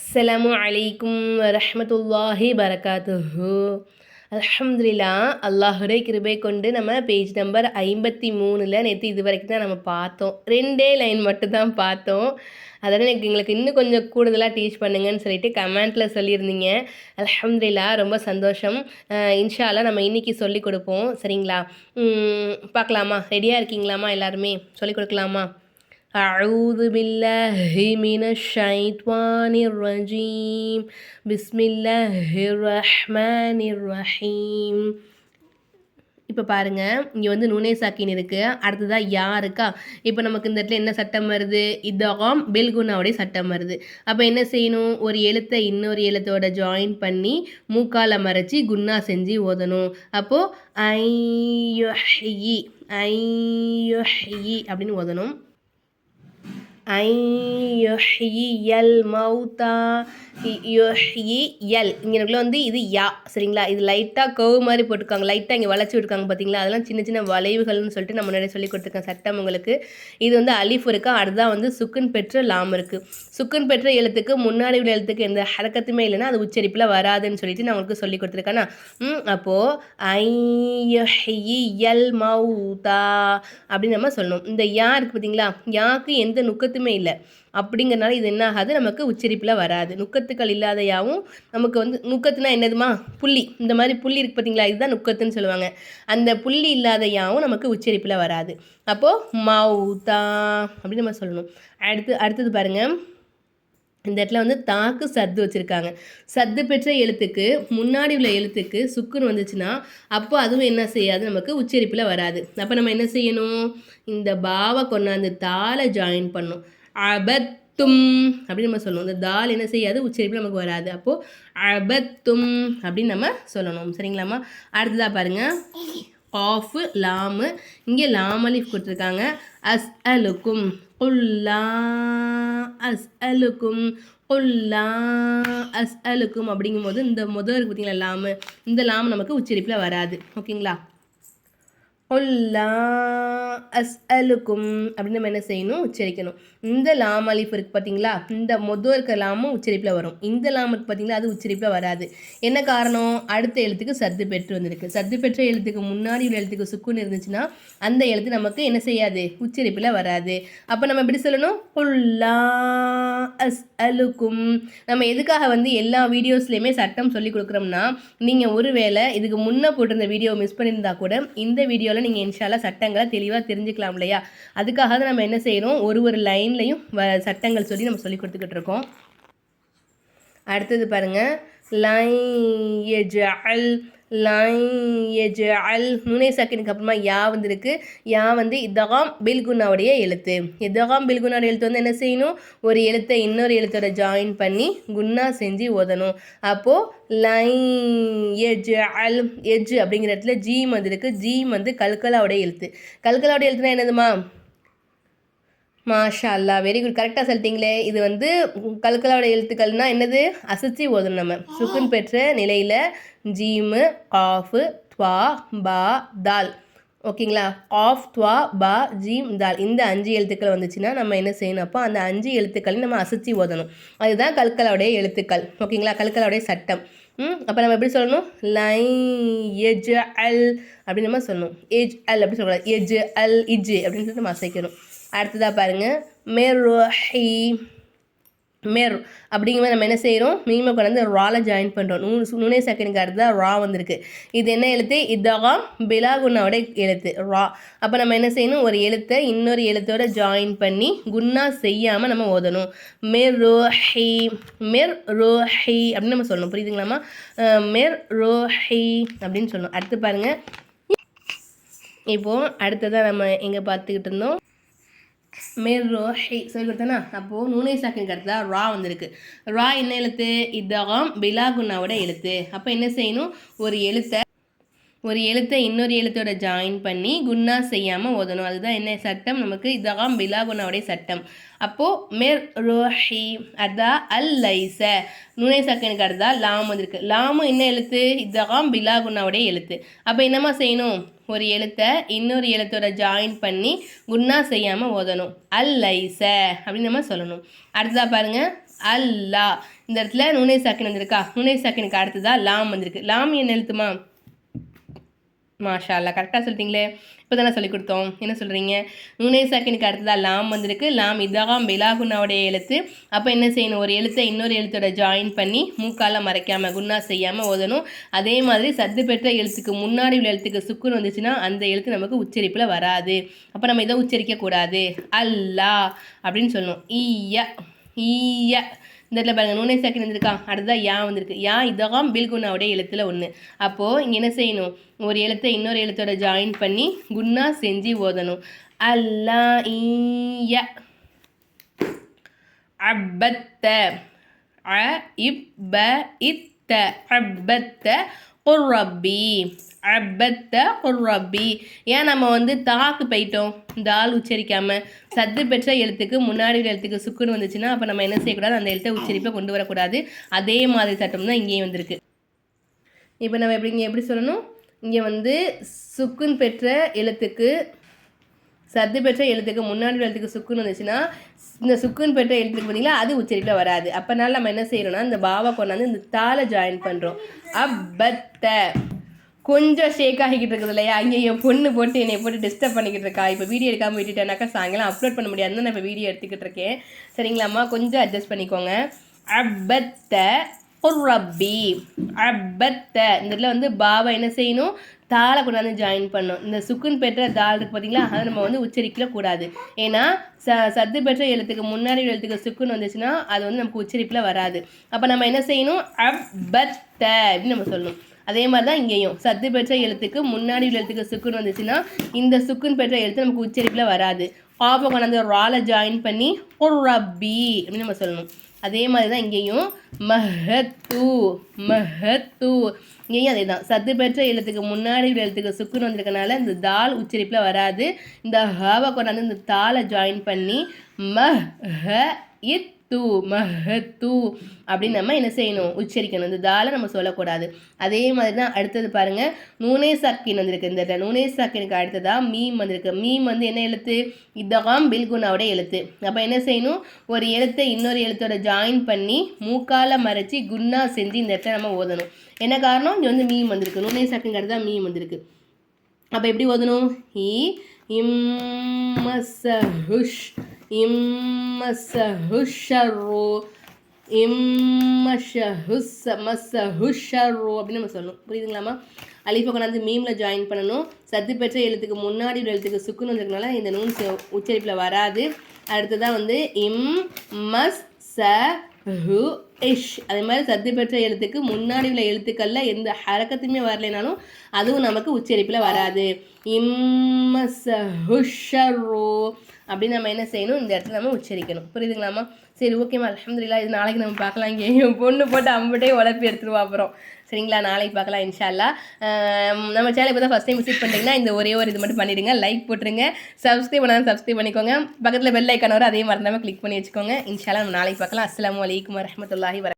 அஸ்லாம் அலைக்கும் வரஹ்மத்துல்லாஹி பரகாத்துஹு அலமதுல்லா அல்லாஹுடைய கிருபை கொண்டு நம்ம பேஜ் நம்பர் ஐம்பத்தி மூணில் நேற்று இது வரைக்கும் தான் நம்ம பார்த்தோம். ரெண்டே லைன் மட்டும் தான் பார்த்தோம். அதனால் எனக்கு எங்களுக்கு இன்னும் கொஞ்சம் கூடுதலாக டீச் பண்ணுங்கன்னு சொல்லிட்டு கமெண்ட்டில் சொல்லியிருந்தீங்க. அலமதுல்லா ரொம்ப சந்தோஷம். இன்ஷாலாம் நம்ம இன்னைக்கு சொல்லிக் கொடுப்போம். சரிங்களா? பார்க்கலாமா? ரெடியாக இருக்கீங்களாமா எல்லாருமே? சொல்லிக் கொடுக்கலாமா? أعوذ بالله من الشيطان الرجيم بسم الله الرحمن الرحيم இப்போ பாருங்க இங்கே வந்து நுனே சாக்கின் இருக்கு அடுத்ததாக யா இருக்கா இப்போ நமக்கு இந்த இடத்துல என்ன சட்டம் வருது இதகம் பெல்குனாவுடைய சட்டம் வருது அப்போ என்ன செய்யணும் ஒரு எழுத்தை இன்னொரு எழுத்தோட ஜாயின் பண்ணி மூக்கால மறைச்சி குன்னா செஞ்சு ஓதணும் அப்போது ஐயொஹி ஐயொஹி அப்படின்னு ஓதணும் ஐயொஹியல் மௌதா யொஹியல் இங்கே வந்து இது யா சரிங்களா? இது லைட்டாக கவு மாதிரி போட்டிருக்காங்க. லைட்டாக இங்கே வளைச்சி விட்டுருக்காங்க பார்த்தீங்களா அதெல்லாம் சின்ன சின்ன வளைவுகள்னு சொல்லிட்டு நம்ம நிறைய சொல்லி கொடுத்துருக்கேன் சட்டம் உங்களுக்கு. இது வந்து அலிஃப் இருக்கா? அடுத்ததான் வந்து சுக்குன் பெற்ற லாம் இருக்குது சுக்குன் பெற்ற எழுத்துக்கு முன்னாடி உள்ள எழுத்துக்கு எந்த ஹரக்கத்துமே இல்லைன்னா அது உச்சரிப்பில் வராதுன்னு சொல்லிட்டு நான் உங்களுக்கு சொல்லி கொடுத்துருக்கேன்னா ம் அப்போது ஐயல் மௌதா அப்படின்னு நம்ம சொல்லணும். இந்த யா இருக்குது பார்த்தீங்களா யாக்கு எந்த எதுவுமே இல்லை. அப்படிங்கிறனால இது என்ன ஆகாது? நமக்கு உச்சரிப்பில் வராது. நுக்கத்துக்கள் இல்லாதையாகவும் நமக்கு வந்து நுக்கத்துனா என்னதுமா? புள்ளி. இந்த மாதிரி புள்ளி இருக்கு பார்த்தீங்களா இதுதான் நுக்கத்துன்னு சொல்லுவாங்க. அந்த புள்ளி இல்லாத யாவும் நமக்கு உச்சரிப்பில் வராது. அப்போது மவுதா அப்படின்னு நம்ம சொல்லணும். அடுத்து அடுத்தது பாருங்கள் இந்த இடத்துல வந்து தாக்கு சத்து வச்சுருக்காங்க. சத்து பெற்ற எழுத்துக்கு முன்னாடி உள்ள எழுத்துக்கு சுக்குன்னு வந்துச்சுன்னா அப்போ அதுவும் என்ன செய்யாது? நமக்கு உச்சரிப்பில் வராது. அப்போ நம்ம என்ன செய்யணும்? இந்த பாவை கொண்டாந்து தாளை ஜாயின் பண்ணும். அபத்தும் அப்படின்னு நம்ம சொல்லணும் இந்த தால் என்ன செய்யாது? உச்சரிப்பில் நமக்கு வராது. அப்போது அபத்தும் அப்படின்னு நம்ம சொல்லணும். சரிங்களாம்மா? அடுத்ததாக பாருங்கள் ஆஃபு லாமு. இங்கே லாமலிஃப் கொடுத்துருக்காங்க. அஸ் அலுக்கும் குல்லா அஸ் அலுக்கும் குல்லா அஸ் அலுக்கும் அப்படிங்கும்போது இந்த முதல் இருக்கு பார்த்தீங்களா லாமு இந்த லாமு நமக்கு உச்சரிப்பில் வராது. ஓகேங்களா? கொல்லா அஸ் அலுக்கும் அப்படின்னு நம்ம என்ன செய்யணும்? உச்சரிக்கணும். இந்த லாம் அலிஃப் இருக்குது பார்த்தீங்களா இந்த மொதல் இருக்கிற லாமும் உச்சரிப்பில் வரும். இந்த லாம் இருக்கு பார்த்தீங்களா அது உச்சரிப்பில் வராது. என்ன காரணம்? அடுத்த எழுத்துக்கு சத்து பெற்று வந்திருக்கு. சத்து பெற்ற எழுத்துக்கு முன்னாடி உள்ள எழுத்துக்கு சுக்குன்னு இருந்துச்சுன்னா அந்த எழுத்து நமக்கு என்ன செய்யாது? உச்சரிப்பில் வராது. அப்போ நம்ம எப்படி சொல்லணும்? கொல்லா அஸ் அலுக்கும் நம்ம எதுக்காக வந்து எல்லா வீடியோஸ்லேயுமே சட்டம் சொல்லி கொடுக்குறோம்னா நீங்கள் ஒருவேளை இதுக்கு முன்னே போட்டிருந்த வீடியோ மிஸ் பண்ணியிருந்தா கூட இந்த வீடியோவில் நீங்கள் இன்ஷால்லா சட்டங்களை தெளிவாக தெரிஞ்சுக்கலாம் இல்லையா? அதுக்காக தான் நம்ம என்ன செய்கிறோம் ஒரு ஒரு லைன்லையும் வ சட்டங்கள் சொல்லி நம்ம சொல்லி கொடுத்துக்கிட்டு இருக்கோம். அடுத்தது பாருங்க. லைன் எஜஅல் அல் மூணே நுனை சக்கினுக்கு அப்புறமா யா வந்திருக்கு. யா வந்து இதகாம் பில்குனாவுடைய எழுத்து. இதகாம் பில்குனாவுடைய எழுத்து வந்து என்ன செய்யணும்? ஒரு எழுத்தை இன்னொரு எழுத்தோட ஜாயின் பண்ணி குன்னா செஞ்சு ஓதணும். அப்போது லை அல் எஜ் அப்படிங்கிற இடத்துல ஜீம் வந்திருக்கு. ஜீம் வந்து கல்கலாவுடைய எழுத்து. கல்கலாவுடைய எழுத்துனா என்னதுமா? மாஷா அல்லா வெரி குட் கரெக்டாக சொல்லிட்டீங்களே. இது வந்து கல்கலாவோட எழுத்துக்கள்னால் என்னது? அசைச்சி ஓதணும் நம்ம. சுக்குன் பெற்ற நிலையில் ஜீமு காஃபு துவா பா தால். ஓகேங்களா? ஆஃப் துவா பா ஜீம் தால். இந்த அஞ்சு எழுத்துக்கள் வந்துச்சுன்னா நம்ம என்ன செய்யணும்? அப்போ அந்த அஞ்சு எழுத்துக்களையும் நம்ம அசைச்சி ஓதணும். அதுதான் கல்கலாவுடைய எழுத்துக்கள். ஓகேங்களா? கல்கலாவுடைய சட்டம். ம்? அப்போ நம்ம எப்படி சொல்லணும்? லை எஜ் அல் அப்படின்னு நம்ம சொல்லணும். எஜ் அல் அப்படி சொல்லக்கூடாது. எஜ் அல் இஜ் அப்படின்னு சொல்லிட்டு நம்ம அசைக்கணும். அடுத்ததாக பாருங்கள் மெர்ஹி மேர் அப்படிங்கும்போது நம்ம என்ன செய்கிறோம் மீமை கொண்டாந்து ரால ஜாயின் பண்ணுறோம் நூ நுனை செகண்டுக்கு அடுத்ததாக ரா வந்திருக்கு. இது என்ன எழுத்து? இதகாம் பிலாகுன்னாவோட எழுத்து ரா அப்போ நம்ம என்ன செய்யணும்? ஒரு எழுத்தை இன்னொரு எழுத்தோட ஜாயின் பண்ணி குன்னா செய்யாமல் நம்ம ஓதணும். மெர் ரோஹி மெர் ரோஹி அப்படின்னு நம்ம சொல்லணும். புரியுதுங்களாம்மா? அஹ் மெர் ரோஹி அப்படின்னு சொல்லணும். அடுத்து பாருங்கள் இப்போது அடுத்ததாக நம்ம எங்கே பார்த்துக்கிட்டு இருந்தோம்? மேர் ரோஹி சொல்லி கொடுத்தேனா அப்போது நூனை சாக்கின் அடுத்தா ரா வந்திருக்கு. ரா என்ன எழுத்து? இதகம் பிலாகுன்னாவோட எழுத்து. அப்போ என்ன செய்யணும்? ஒரு எழுத்தை ஒரு எழுத்தை இன்னொரு எழுத்தோட ஜாயின் பண்ணி குன்னா செய்யாமல் ஓதணும். அதுதான் என்ன சட்டம்? நமக்கு இதகாம் பிலாகுனாவுடைய சட்டம். அப்போது மெர் ரோஹி அதா அல் லைச நுனை சக்கனுக்கு அடுத்தா லாம் வந்திருக்கு. லாமும் என்ன எழுத்து? இதகாம் பிலாகுன்னாவுடைய எழுத்து. அப்போ என்னம்மா செய்யணும்? ஒரு எழுத்தை இன்னொரு எழுத்தோட ஜாயின் பண்ணி குன்னா செய்யாமல் ஓதணும். அல் லைச அப்படின்னு நம்ம சொல்லணும். அடுத்ததாக பாருங்கள் அல்லா. இந்த இடத்துல நுனை சாக்கின் வந்திருக்கா? நுனை சாக்கினுக்கு அடுத்ததா லாம் வந்திருக்கு. லாம் என்ன எழுத்துமா மாஷா அல்லா கரெக்டாக சொல்லிட்டீங்களே. இப்போ தானே சொல்லி கொடுத்தோம். என்ன சொல்கிறீங்க நுனேசாக்கினுக்கு சாக்கினுக்கு அடுத்ததா லாம் வந்திருக்கு. லாம் இதாகாம் பிலாகுனாவுடைய எழுத்து. அப்போ என்ன செய்யணும்? ஒரு எழுத்தை இன்னொரு எழுத்தோட ஜாயின் பண்ணி மூக்கால மறைக்காமல் குன்னா செய்யாமல் ஓதணும். அதே மாதிரி சத்து பெற்ற எழுத்துக்கு முன்னாடி உள்ள எழுத்துக்கு சுக்குன்னு வந்துச்சுன்னா அந்த எழுத்து நமக்கு உச்சரிப்பில் வராது. அப்போ நம்ம இதை உச்சரிக்கக்கூடாது அல்லா அப்படின்னு சொல்லணும் ஈய ஈய. இந்த இடத்துல பாருங்க நூனை சாக்கின் வந்திருக்கா அடுத்ததான் யா வந்திருக்கு. யா இதகாம் பில்குனாவுடைய எழுத்துல ஒன்று அப்போது இங்கே என்ன செய்யணும்? ஒரு எழுத்தை இன்னொரு எழுத்தோட ஜாயின் பண்ணி குன்னா செஞ்சு ஓதணும். அல்லா ஈய அப்பத்த அ இப்ப இத்த அபத்த குர்ரப்பி அபத்த குர்ரப்பி ஏன் நம்ம வந்து தாக்கு போயிட்டோம்? தால் உச்சரிக்காமல் சத்து பெற்ற எழுத்துக்கு முன்னாடி எழுத்துக்கு சுக்குன்னு வந்துச்சுன்னா அப்போ நம்ம என்ன செய்யக்கூடாது? அந்த எழுத்தை உச்சரிப்பை கொண்டு வரக்கூடாது. அதே மாதிரி சட்டம் தான் இங்கேயும் வந்திருக்கு. இப்போ நம்ம எப்படி இங்கே எப்படி சொல்லணும்? இங்கே வந்து சுக்குன் பெற்ற எழுத்துக்கு சத்து பெற்ற எழுத்துக்கு முன்னாடி எழுத்துக்கு சுக்குன்னு வந்துச்சுன்னா இந்த சுக்குன்னு பெற்ற எழுத்துக்கு பார்த்தீங்களா அது உச்சரிப்பில் வராது. அப்போனால நம்ம என்ன செய்யறோம்னா இந்த பாவா கொண்டாந்து இந்த தாளை ஜாயின் பண்ணுறோம் அப்பத்த. கொஞ்சம் ஷேக் ஆகிக்கிட்டு இருக்குது இல்லையா? அங்கே என் பொண்ணு போட்டு என்னை போட்டு டிஸ்டர்ப் பண்ணிக்கிட்டு இருக்கா. இப்போ வீடியோ எடுக்காமல் விட்டுட்டேனாக்கா சாயங்காலம் அப்லோட் பண்ண முடியாதுன்னு நான் இப்போ வீடியோ எடுத்துக்கிட்டு இருக்கேன். சரிங்களாம்மா கொஞ்சம் அட்ஜஸ்ட் பண்ணிக்கோங்க. அப்பத்த. ரப்பி. அப்பத்த. இந்த இதில் வந்து பாவை என்ன செய்யணும்? தாளை கொண்டாந்து ஜாயின் பண்ணும் இந்த சுக்குன் பெற்ற தாள் இருக்கு பார்த்தீங்களா அதை நம்ம வந்து உச்சரிக்கல கூடாது. ஏன்னா ச சத்து பெற்ற எழுத்துக்கு முன்னாடி உள்ள எழுத்துக்கு சுக்குன்னு வந்துச்சுன்னா அது வந்து நமக்கு உச்சரிப்பில் வராது. அப்போ நம்ம என்ன செய்யணும்? அப்பத்த அப்படின்னு நம்ம சொல்லணும். அதே மாதிரி தான் இங்கேயும். சத்து பெற்ற எழுத்துக்கு முன்னாடி உள்ள எழுத்துக்கு சுக்குன்னு வந்துச்சுன்னா இந்த சுக்குன் பெற்ற எழுத்து நமக்கு உச்சரிப்பில் வராது. பாப்பை கொண்டாந்து ராலை ஜாயின் பண்ணி ஒரு ரப்பி அப்படின்னு நம்ம சொல்லணும். அதே மாதிரி தான் இங்கேயும் மஹத்து மஹத்து இங்கேயும் அதே தான். சத்து பெற்ற எழுத்துக்கு முன்னாடி உள்ள எழுத்துக்கு சுக்குன்னு வந்திருக்கனால இந்த தால் உச்சரிப்பில் வராது. இந்த ஹவை கொண்டாந்து இந்த தாளை ஜாயின் பண்ணி மஹ இத்து தூ மஹத்து அப்படின்னு நம்ம என்ன செய்யணும்? உச்சரிக்கணும். இந்த தால நம்ம சொல்லக்கூடாது. அதே மாதிரி தான் அடுத்தது பாருங்கள் நூனே சாக்கின் வந்திருக்கு. இந்த இடத்துல நூனே சாக்கினுக்கு அடுத்ததாக மீம் வந்திருக்கு. மீம் வந்து என்ன எழுத்து? இதகாம் பில்குனாவோட எழுத்து. அப்போ என்ன செய்யணும்? ஒரு எழுத்தை இன்னொரு எழுத்தோட ஜாயின் பண்ணி மூக்கால மறைச்சி குன்னா செஞ்சு இந்த இடத்துல நம்ம ஓதணும். என்ன காரணம்? இங்கே வந்து மீம் வந்திருக்கு. நூனே சாக்கினுக்கு அடுத்ததாக மீம் வந்திருக்கு. அப்போ எப்படி ஓதணும்? இ இம்மசஹுஷ் இம்மசஹுஷரு இம்மஷஹுஸ் மசஹுஷரு அப்படின்னு நம்ம சொல்லணும். புரியுதுங்களாமா அலிஃபை கொண்டாந்து மீமில் ஜாயின் பண்ணணும். சத்து பெற்ற எழுத்துக்கு முன்னாடி உள்ள எழுத்துக்கு சுக்குன்னு வந்திருக்கனால இந்த நூன் உச்சரிப்பில் வராது. அடுத்ததான் வந்து இம் மஸ் ச ஹு இஷ் அதே மாதிரி சத்து பெற்ற எழுத்துக்கு முன்னாடி உள்ள எழுத்துக்களில் எந்த ஹரக்கத்துமே வரலைனாலும் அதுவும் நமக்கு உச்சரிப்பில் வராது. இம்மசஹுஷரோ அப்படின்னு நம்ம என்ன செய்யணும்? இந்த இடத்துல நம்ம உச்சரிக்கணும். புரியுதுங்களாம்மா? சரி ஓகேம்மா அலமதுல்லா இது நாளைக்கு நம்ம பார்க்கலாம். இங்கே என் பொண்ணு போட்டு அம்பட்டே உழப்பி எடுத்துருவா அப்புறம். சரிங்களா? நாளைக்கு பார்க்கலாம் இன்ஷால்லா. நம்ம சேனல் இப்போ தான் ஃபஸ்ட் டைம் விசிட் பண்ணிட்டீங்கன்னா இந்த ஒரே ஒரு இது மட்டும் பண்ணிடுங்க. லைக் போட்டுருங்க. சப்ஸ்கிரைப் பண்ணாலும் சப்ஸ்கிரைப் பண்ணிக்கோங்க. பக்கத்தில் பெல் ஐக்கான வரும் அதே மறந்தாமல் கிளிக் பண்ணி வச்சுக்கோங்க. இன்ஷால்லா நம்ம நாளைக்கு பார்க்கலாம். அஸ்லாம் வலைக்கம் வரமத்துல்லாஹி வர